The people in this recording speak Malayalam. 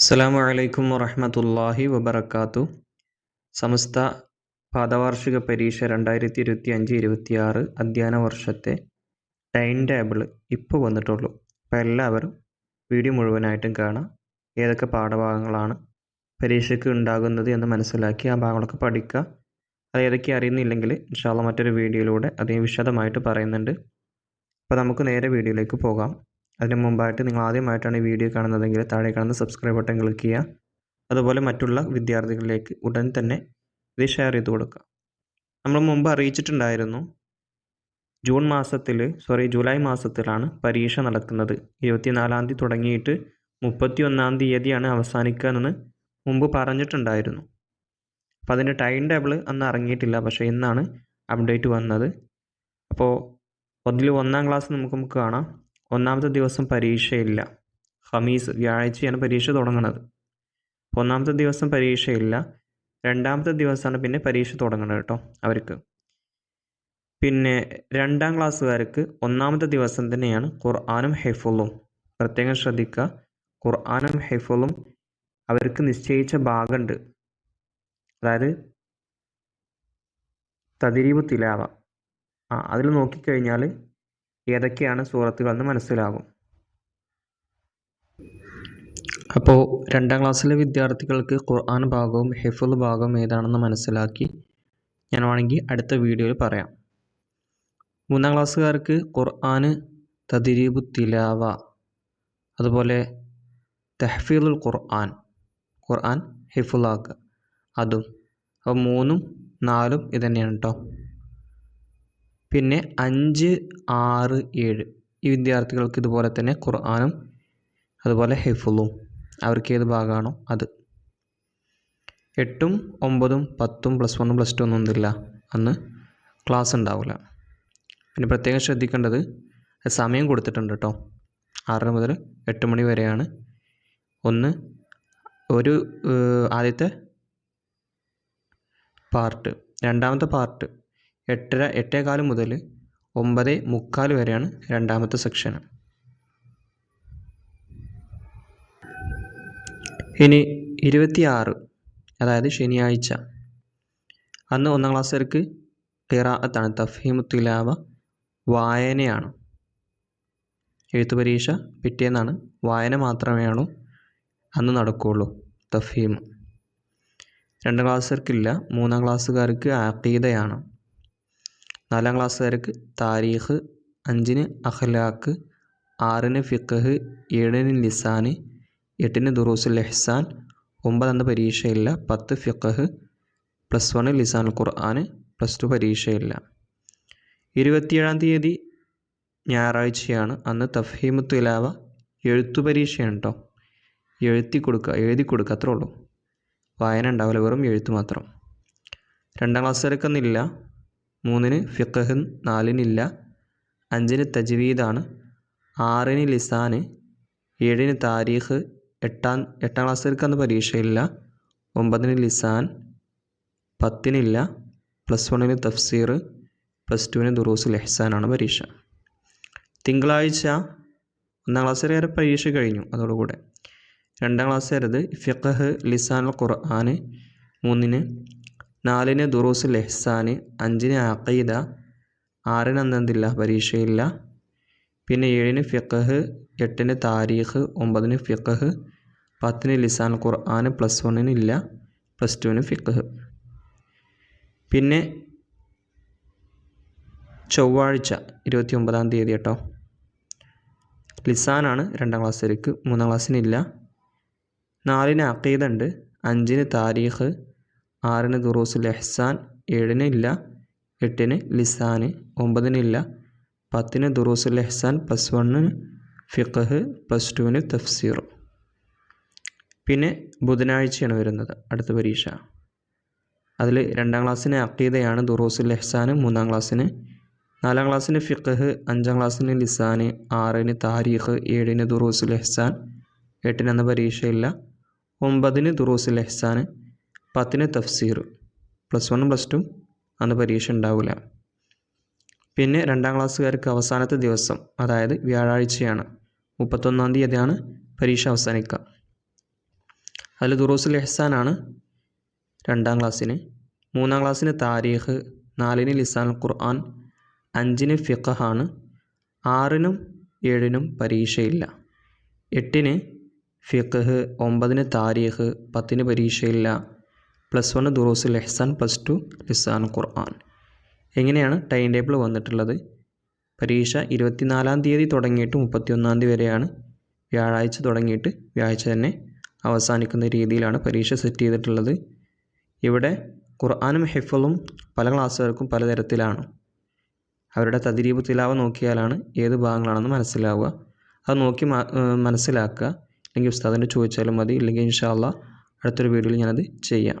അസ്സാം വലൈക്കും വറഹമത്തല്ലാഹി വബർക്കാത്തു സമസ്ത പാദവാർഷിക പരീക്ഷ രണ്ടായിരത്തി ഇരുപത്തി അഞ്ച് ഇരുപത്തി ആറ് അധ്യയന വർഷത്തെ ടൈം ടേബിൾ ഇപ്പോൾ വന്നിട്ടുള്ളൂ. അപ്പോൾ എല്ലാവരും വീഡിയോ മുഴുവനായിട്ടും കാണാം. ഏതൊക്കെ പാഠഭാഗങ്ങളാണ് പരീക്ഷയ്ക്ക് ഉണ്ടാകുന്നത് എന്ന് മനസ്സിലാക്കി ആ ഭാഗങ്ങളൊക്കെ പഠിക്കുക. അത് ഏതൊക്കെ അറിയുന്നില്ലെങ്കിൽ ഇൻഷാല്ല മറ്റൊരു വീഡിയോയിലൂടെ അതിന് വിശദമായിട്ട് പറയുന്നുണ്ട്. അപ്പോൾ നമുക്ക് നേരെ വീഡിയോയിലേക്ക് പോകാം. അതിന് മുമ്പായിട്ട് നിങ്ങൾ ആദ്യമായിട്ടാണ് ഈ വീഡിയോ കാണുന്നതെങ്കിൽ താഴെ കാണുന്ന സബ്സ്ക്രൈബ് ബട്ടൺ ക്ലിക്ക് ചെയ്യുക. അതുപോലെ മറ്റുള്ള വിദ്യാർത്ഥികളിലേക്ക് ഉടൻ തന്നെ ഇത് ഷെയർ ചെയ്ത് കൊടുക്കുക. നമ്മൾ മുമ്പ് അറിയിച്ചിട്ടുണ്ടായിരുന്നു ജൂൺ മാസത്തിൽ സോറി ജൂലൈ മാസത്തിലാണ് പരീക്ഷ നടക്കുന്നത്. ഇരുപത്തിനാലാം തീയതി തുടങ്ങിയിട്ട് മുപ്പത്തി ഒന്നാം തീയതിയാണ് അവസാനിക്കുക എന്ന് മുമ്പ് പറഞ്ഞിട്ടുണ്ടായിരുന്നു. അപ്പോൾ അതിന്റെ ടൈം ടേബിൾ അന്ന് ഇറങ്ങിയിട്ടില്ല പക്ഷേ ഇന്നാണ് അപ്ഡേറ്റ് വന്നത്. അപ്പോൾ ഒന്നിൽ ഒന്നാം ക്ലാസ് നമുക്ക് നമുക്ക് കാണാം. ഒന്നാമത്തെ ദിവസം പരീക്ഷയില്ല. ഹമീസ് വ്യാഴാഴ്ചയാണ് പരീക്ഷ തുടങ്ങുന്നത്. ഒന്നാമത്തെ ദിവസം പരീക്ഷയില്ല. രണ്ടാമത്തെ ദിവസമാണ് പിന്നെ പരീക്ഷ തുടങ്ങുന്നത് കേട്ടോ അവർക്ക്. പിന്നെ രണ്ടാം ക്ലാസ്സുകാർക്ക് ഒന്നാമത്തെ ദിവസം തന്നെയാണ് ഖുർആാനും ഹെഫുളും. പ്രത്യേകം ശ്രദ്ധിക്കുക. ഖുർആാനും ഹെഫുളും അവർക്ക് നിശ്ചയിച്ച ഭാഗമുണ്ട്. അതായത് തതിരീവ് തിലാവ. ആ അതിൽ നോക്കിക്കഴിഞ്ഞാൽ ഏതൊക്കെയാണ് സൂറത്തുകളെന്ന് മനസ്സിലാകും. അപ്പോൾ രണ്ടാം ക്ലാസ്സിലെ വിദ്യാർത്ഥികൾക്ക് ഖുർആൻ ഭാഗവും ഹിഫുൽ ഭാഗവും ഏതാണെന്ന് മനസ്സിലാക്കി ഞാൻ വേണമെങ്കിൽ അടുത്ത വീഡിയോയിൽ പറയാം. മൂന്നാം ക്ലാസ്സുകാർക്ക് ഖുർആൻ തദിരീബു തിലാവ അതുപോലെ തെഹ്ഫീദുൽ ഖുർആൻ ഖുർആൻ ഹിഫുലാക്കുക അതും അപ്പോൾ മൂന്നും നാലും ഇതുതന്നെയാണ് കേട്ടോ പിന്നെ അഞ്ച് ആറ് ഏഴ്. ഈ വിദ്യാർത്ഥികൾക്ക് ഇതുപോലെ തന്നെ ഖുർആാനും അതുപോലെ ഹെഫുളും. അവർക്ക് ഏത് ഭാഗമാണോ അത്. എട്ടും ഒമ്പതും പത്തും പ്ലസ് വണ്ണും പ്ലസ് ടു ഒന്നും ഒന്നുമില്ല അന്ന് ക്ലാസ് ഉണ്ടാവില്ല. പിന്നെ പ്രത്യേകം ശ്രദ്ധിക്കേണ്ടത് സമയം കൊടുത്തിട്ടുണ്ട് കേട്ടോ. ആറര മുതൽ എട്ട് മണി വരെയാണ്. ഒന്ന് ഒരു ആദ്യത്തെ പാർട്ട്. രണ്ടാമത്തെ പാർട്ട്. എട്ടര എട്ടേകാൽ മുതൽ ഒമ്പത് മുക്കാൽ വരെയാണ് രണ്ടാമത്തെ സെക്ഷൻ ഇനി ഇരുപത്തിയാറ് അതായത് ശനിയാഴ്ച. അന്ന് ഒന്നാം ക്ലാസ്സുകാർക്ക് ഖിറാഅത്താണ് തഫീമു തിലാവ വായനയാണ്. എഴുത്തു പരീക്ഷ പിറ്റേന്നാണ്. വായന മാത്രമേയാണോ അന്ന് നടക്കുകയുള്ളൂ തഫീം രണ്ടാം ക്ലാസ്സുകാർക്കില്ല മൂന്നാം ക്ലാസ്സുകാർക്ക് ആക്കീതയാണ് നാലാം ക്ലാസ്സുകാർക്ക് താരീഖ് അഞ്ചിന് അഖ്ലാഖ് ആറിന് ഫിഖ് ഏഴിന് ലിസാന് എട്ടിന് ദുറൂസുൽ എഹ്സാൻ ഒമ്പത് പരീക്ഷയില്ല പത്ത് ഫിഖ് പ്ലസ് വൺ ലിസാൻ ഖുർആൻ പ്ലസ് ടു പരീക്ഷയില്ല. ഇരുപത്തിയേഴാം തീയതി ഞായറാഴ്ചയാണ്. അന്ന് തഫീമു തുലാവ എഴുത്തു പരീക്ഷയാണ് കേട്ടോ എഴുത്തി കൊടുക്കുക എഴുതി കൊടുക്കുക അത്രേ ഉള്ളൂ. വായന ഉണ്ടാവില്ല വെറും എഴുത്ത് മാത്രം. രണ്ടാം ക്ലാസ്സുകാർക്കൊന്നില്ല മൂന്നിന് ഫിഖഹ് നാലിനില്ല അഞ്ചിന് തജ്വീദാണ് ആറിന് ലിസാന് ഏഴിന് താരീഖ് എട്ടാം എട്ടാം ക്ലാസ്സുകാർക്ക് അന്ന് പരീക്ഷയില്ല ഒമ്പതിന് ലിസാൻ പത്തിനില്ല പ്ലസ് വണ്ണിന് തഫ്സീർ പ്ലസ് ടുവിന് ദുറൂസുൽ എഹ്സാനാണ് പരീക്ഷ. തിങ്കളാഴ്ച ഒന്നാം ക്ലാസ് വരെ പരീക്ഷ കഴിഞ്ഞു അതോടുകൂടെ. രണ്ടാം ക്ലാസ് വരത് ഫിഖഹ് ലിസാൻ ഖുർആൻ മൂന്നിന് നാലിന് ദുറൂസുൽ എഹ്സാന് അഞ്ചിന് അഖീദ ആറിന് അന്നെന്തില്ല പരീക്ഷയില്ല. പിന്നെ ഏഴിന് ഫിഖഹ് എട്ടിന് താരീഖ് ഒമ്പതിന് ഫിഖഹ് പത്തിന് ലിസാൻ ഖുർആൻ പ്ലസ് വണ്ണിന് ഇല്ല പ്ലസ് ടുവിന് ഫിഖഹ്. പിന്നെ ചൊവ്വാഴ്ച ഇരുപത്തി ഒമ്പതാം തീയതി കേട്ടോ. ലിസാനാണ് രണ്ടാം ക്ലാസ്സിലേക്ക് മൂന്നാം ക്ലാസ്സിനില്ല നാലിന് അക്കീദ ഉണ്ട് അഞ്ചിന് താരീഖ് ആറിന് ദുറൂസുൽ എഹ്സാൻ ഏഴിന് ഇല്ല എട്ടിന് ഒമ്പതിന് ഇല്ല പത്തിന് ദുറൂസുൽ എഹ്സാൻ പ്ലസ് വണ്ണിന് ഫിഖഹ് പ്ലസ് ടുവിന് തഫ്സീർ. പിന്നെ ബുധനാഴ്ചയാണ് വരുന്നത് അടുത്ത പരീക്ഷ. അതിൽ രണ്ടാം ക്ലാസ്സിന് അക്കീദയാണ് ദുറൂസുൽ എഹ്സാൻ മൂന്നാം ക്ലാസ്സിന് നാലാം ക്ലാസ്സിന് ഫിഖഹ് അഞ്ചാം ക്ലാസ്സിന് ലിസാൻ ആറിന് താരീഖ് ഏഴിന് ദുറൂസുൽ എഹ്സാൻ എട്ടിനെന്ന പരീക്ഷയില്ല ഒമ്പതിന് ദുറൂസുൽ എഹ്സാൻ പത്തിന് തഫ്സീർ. പ്ലസ് വണ്ണും പ്ലസ് ടു അന്ന് പരീക്ഷ ഉണ്ടാവില്ല പിന്നെ രണ്ടാം ക്ലാസ്സുകാർക്ക് അവസാനത്തെ ദിവസം അതായത് വ്യാഴാഴ്ചയാണ്. മുപ്പത്തൊന്നാം തീയതിയാണ് പരീക്ഷ അവസാനിക്കുക അതിൽ ദുറൂസുൽ ഇഹ്സാനാണ് രണ്ടാം ക്ലാസ്സിന്. മൂന്നാം ക്ലാസ്സിന് താരീഖ് നാലിന് ലിസാൻ ഖുർആൻ അഞ്ചിന് ഫിഖഹാണ് ആറിനും ഏഴിനും പരീക്ഷയില്ല. എട്ടിന് ഫിഖ് ഒമ്പതിന് താരീഖ് പത്തിന് പരീക്ഷയില്ല. പ്ലസ് വൺ ദുറൂസുൽ ലെഹ്സാൻ പ്ലസ് ടു ലിസാൻ ഖുർആൻ. എങ്ങനെയാണ് ടൈം ടേബിൾ വന്നിട്ടുള്ളത്? പരീക്ഷ ഇരുപത്തിനാലാം തീയതി തുടങ്ങിയിട്ട് മുപ്പത്തിയൊന്നാം തീയതി വരെയാണ്. വ്യാഴാഴ്ച തുടങ്ങിയിട്ട് വ്യാഴാഴ്ച തന്നെ അവസാനിക്കുന്ന രീതിയിലാണ് പരീക്ഷ സെറ്റ് ചെയ്തിട്ടുള്ളത്. ഇവിടെ ഖുർആാനും ഹിഫലും പല ക്ലാസ്സുകാർക്കും പലതരത്തിലാണ്. അവരുടെ തദ്രീബ് തിലാവ് നോക്കിയാലാണ് ഏത് ഭാഗങ്ങളാണെന്ന് മനസ്സിലാവുക. അത് നോക്കി മനസ്സിലാക്കുക. അല്ലെങ്കിൽ ഉസ്താദിന്റെ ചോദിച്ചാലും മതി. ഇല്ലെങ്കിൽ ഇൻഷാല്ല അടുത്തൊരു വീഡിയോയിൽ ഞാനത് ചെയ്യാം.